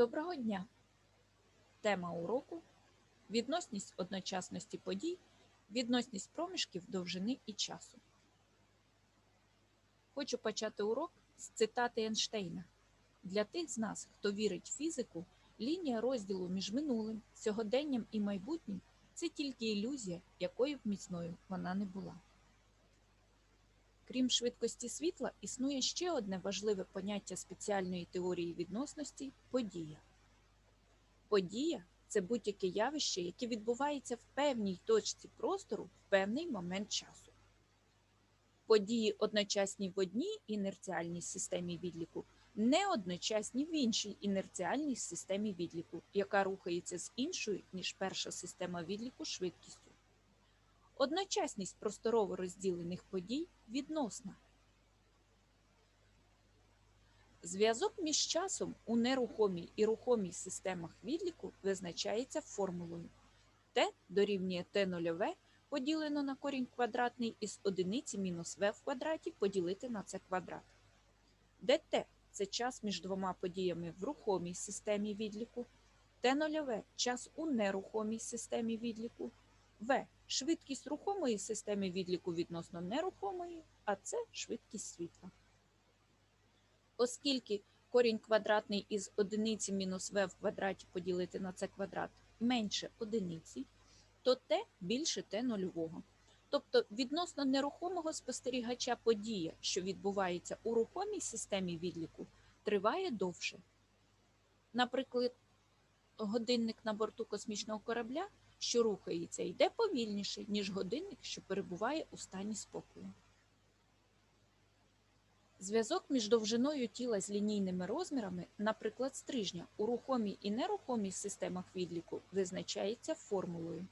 Доброго дня! Тема уроку відносність одночасності подій, відносність проміжків довжини і часу. Хочу почати урок з цитати Ейнштейна. Для тих з нас, хто вірить в фізику, лінія розділу між минулим, сьогоденням і майбутнім це тільки ілюзія, якою б міцною вона не була. Крім швидкості світла, існує ще одне важливе поняття спеціальної теорії відносності подія. Подія це будь-яке явище, яке відбувається в певній точці простору в певний момент часу. Події одночасні в одній інерціальній системі відліку, не одночасні в іншій інерціальній системі відліку, яка рухається з іншою, ніж перша система відліку швидкістю. Одночасність просторово розділених подій відносна. Зв'язок між часом у нерухомій і рухомій системах відліку визначається формулою. T дорівнює t нульове поділено на корінь квадратний із одиниці мінус v в квадраті поділити на c квадрат, де t – це час між двома подіями в рухомій системі відліку, t нульове – час у нерухомій системі відліку, v – швидкість рухомої системи відліку відносно нерухомої, а це швидкість світла. Оскільки корінь квадратний із одиниці мінус v в квадраті поділити на c квадрат менше одиниці, то t більше t нульового. Тобто відносно нерухомого спостерігача подія, що відбувається у рухомій системі відліку, триває довше. Наприклад, годинник на борту космічного корабля, що рухається, йде повільніше, ніж годинник, що перебуває у стані спокою. Зв'язок між довжиною тіла з лінійними розмірами, наприклад, стрижня, у рухомій і нерухомій системах відліку визначається формулою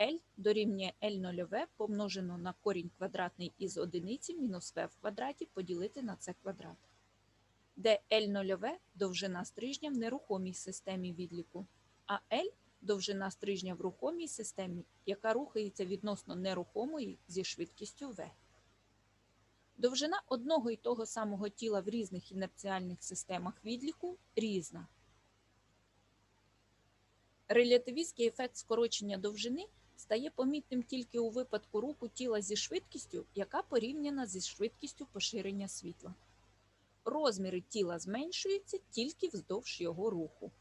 L дорівнює L нульове помножено на корінь квадратний із одиниці мінус v в квадраті поділити на c квадрат, де L нульове довжина стрижня в нерухомій системі відліку, а L довжина стрижня в рухомій системі, яка рухається відносно нерухомої зі швидкістю v. Довжина одного і того самого тіла в різних інерціальних системах відліку різна. Релятивістський ефект скорочення довжини стає помітним тільки у випадку руху тіла зі швидкістю, яка порівняна зі швидкістю поширення світла. Розміри тіла зменшуються тільки вздовж його руху.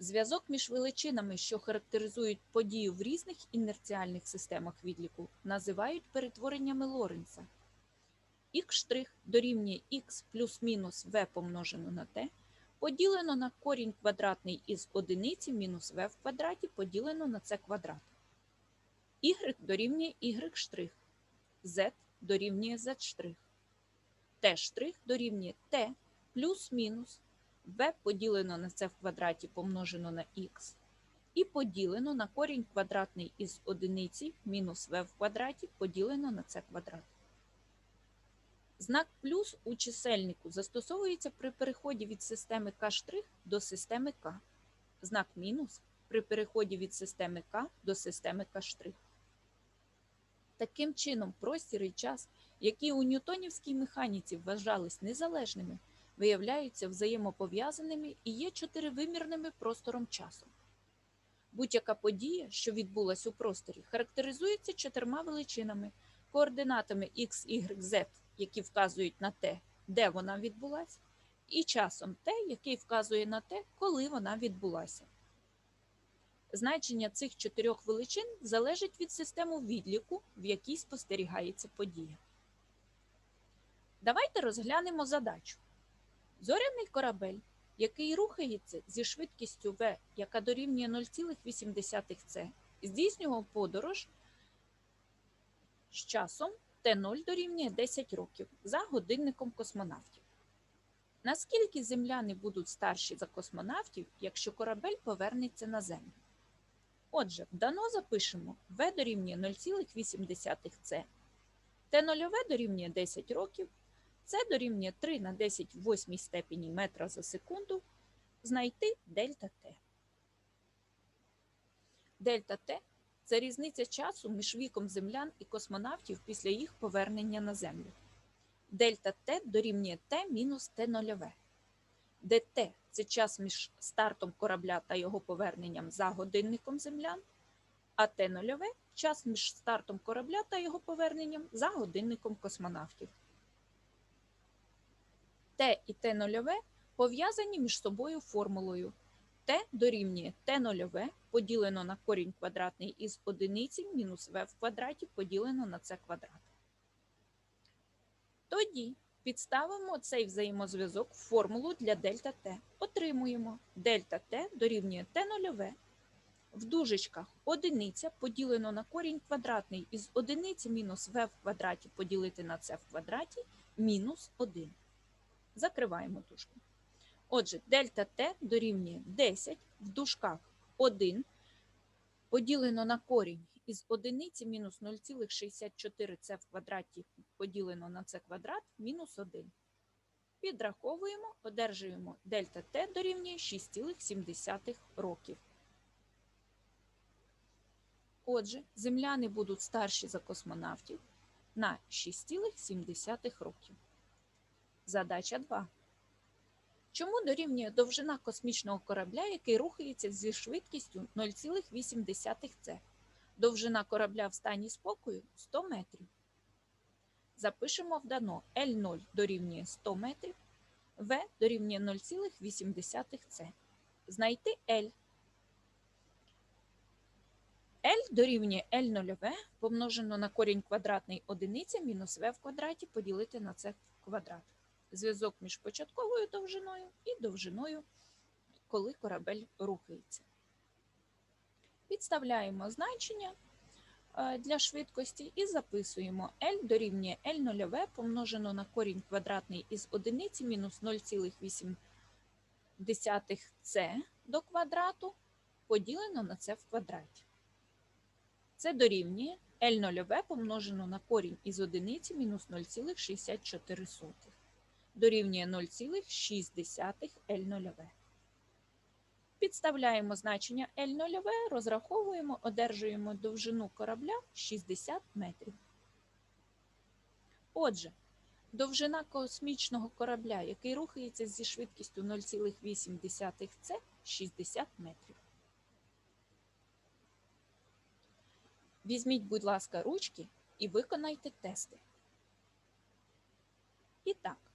Зв'язок між величинами, що характеризують подію в різних інерціальних системах відліку, називають перетвореннями Лоренца. Х' дорівнює х плюс-мінус v помножено на t, поділено на корінь квадратний із одиниці мінус v в квадраті поділено на c квадрат. y дорівнює y', z дорівнює z', t' дорівнює t плюс-мінус b поділено на c в квадраті помножено на х, і поділено на корінь квадратний із одиниці мінус v в квадраті поділено на c квадрат. Знак плюс у чисельнику застосовується при переході від системи k' до системи k. Знак мінус при переході від системи k до системи k'. Таким чином, простір і час, які у ньютонівській механіці вважались незалежними, виявляються взаємопов'язаними і є чотиривимірними простором часу. Будь-яка подія, що відбулася у просторі, характеризується чотирма величинами, координатами x, y, z, які вказують на те, де вона відбулася, і часом t, який вказує на те, коли вона відбулася. Значення цих чотирьох величин залежить від системи відліку, в якій спостерігається подія. Давайте розглянемо задачу. Зоряний корабель, який рухається зі швидкістю v, яка дорівнює 0,8 с, здійснював подорож з часом Т0 дорівнює 10 років за годинником космонавтів. Наскільки земляни будуть старші за космонавтів, якщо корабель повернеться на Землю? Отже, дано запишемо v дорівнює 0,8 с, Т0 дорівнює 10 років, це дорівнює 3 на 10 в 8 степені метра за секунду, знайти дельта Т. Дельта Т це різниця часу між віком землян і космонавтів після їх повернення на Землю. Дельта Т дорівнює Т мінус Т нульове, де Т це час між стартом корабля та його поверненням за годинником землян, а Т нульове час між стартом корабля та його поверненням за годинником космонавтів. Т і Т нульове пов'язані між собою формулою Т дорівнює Т нульове поділено на корінь квадратний із одиниці мінус В в квадраті поділено на С квадрат. Тоді підставимо цей взаємозв'язок в формулу для дельта Т. Отримуємо дельта Т дорівнює Т нульове. В дужечках одиниця поділено на корінь квадратний із одиниці мінус В в квадраті поділити на С в квадраті мінус 1. Закриваємо дужку. Отже, дельта Т дорівнює 10 в дужках 1 поділено на корінь із одиниці мінус 0,64 це в квадраті поділено на це квадрат мінус 1. Підраховуємо, одержуємо дельта Т дорівнює 6,7 років. Отже, земляни будуть старші за космонавтів на 6,7 років. Задача 2. Чому дорівнює довжина космічного корабля, який рухається зі швидкістю 0,8 С? Довжина корабля в стані спокою 100 метрів. Запишемо в дано L0 дорівнює 100 метрів, В дорівнює 0,8 С. Знайти L. L дорівнює L0 помножено на корінь квадратний одиниця мінус В в квадраті поділити на С квадрат. Зв'язок між початковою довжиною і довжиною, коли корабель рухається. Підставляємо значення е, для швидкості і записуємо L дорівнює L0 помножено на корінь квадратний із одиниці мінус 0,8 С до квадрату поділено на С в квадраті. Це дорівнює L0 помножено на корінь із одиниці мінус 0,64 дорівнює 0,6 L0. Підставляємо значення L0, розраховуємо, одержуємо довжину корабля 60 метрів. Отже, довжина космічного корабля, який рухається зі швидкістю 0,8 С 60 метрів. Візьміть, будь ласка, ручки і виконайте тести. І так,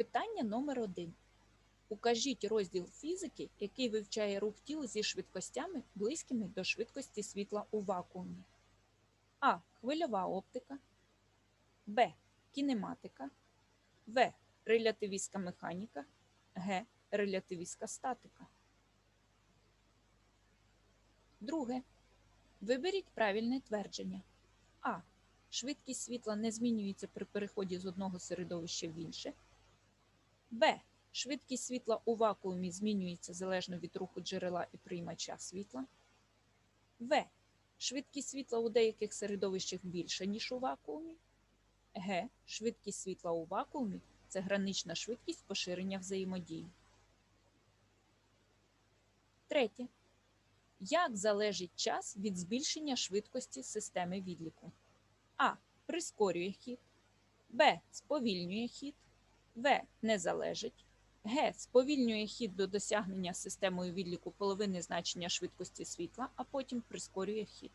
питання номер один. Укажіть розділ фізики, який вивчає рух тіл зі швидкостями, близькими до швидкості світла у вакуумі. А. Хвильова оптика. Б. Кінематика. В. Релятивістська механіка. Г. Релятивістська статика. Друге. Виберіть правильне твердження. А. Швидкість світла не змінюється при переході з одного середовища в інше. Б. Швидкість світла у вакуумі змінюється залежно від руху джерела і приймача світла. В. Швидкість світла у деяких середовищах більша, ніж у вакуумі. Г. Швидкість світла у вакуумі це гранична швидкість поширення взаємодії. Третє. Як залежить час від збільшення швидкості системи відліку? А. Прискорює хід. Б. Сповільнює хід. В. Не залежить. Г. Сповільнює хід до досягнення системою відліку половини значення швидкості світла, а потім прискорює хід.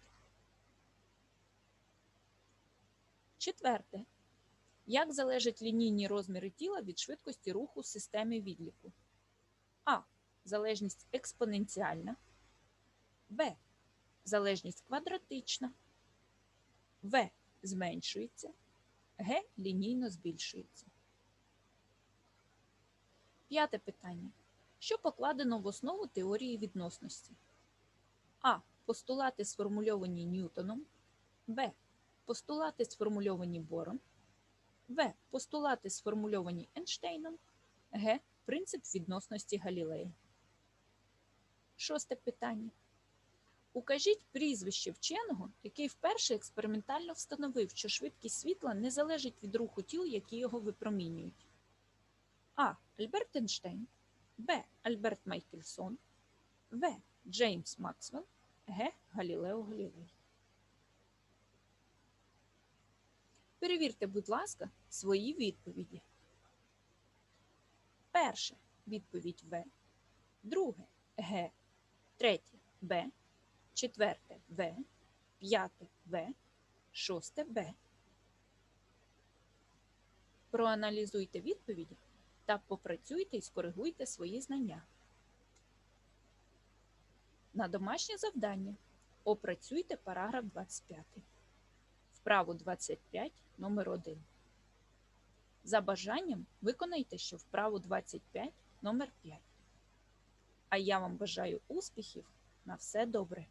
Четверте. Як залежать лінійні розміри тіла від швидкості руху системи відліку? А. Залежність експоненціальна. Б. Залежність квадратична. В. Зменшується. Г. Лінійно збільшується. П'яте питання. Що покладено в основу теорії відносності? А. Постулати сформульовані Ньютоном. Б. Постулати сформульовані Бором. В. Постулати сформульовані Ейнштейном. Г. Принцип відносності Галілея. Шосте питання. Укажіть прізвище вченого, який вперше експериментально встановив, що швидкість світла не залежить від руху тіл, які його випромінюють. А. Альберт Ейнштейн. Б. Альберт Майкельсон. В. Джеймс Максвелл. Г. Галілео Галілей. Перевірте, будь ласка, свої відповіді. Перше відповідь В, друге Г, третє Б, четверте В, п'яте В, шосте Б. Проаналізуйте відповіді та попрацюйте і скоригуйте свої знання. На домашнє завдання опрацюйте параграф 25. Вправу 25 номер 1. За бажанням виконайте, що вправу 25 номер 5. А я вам бажаю успіхів на все добре.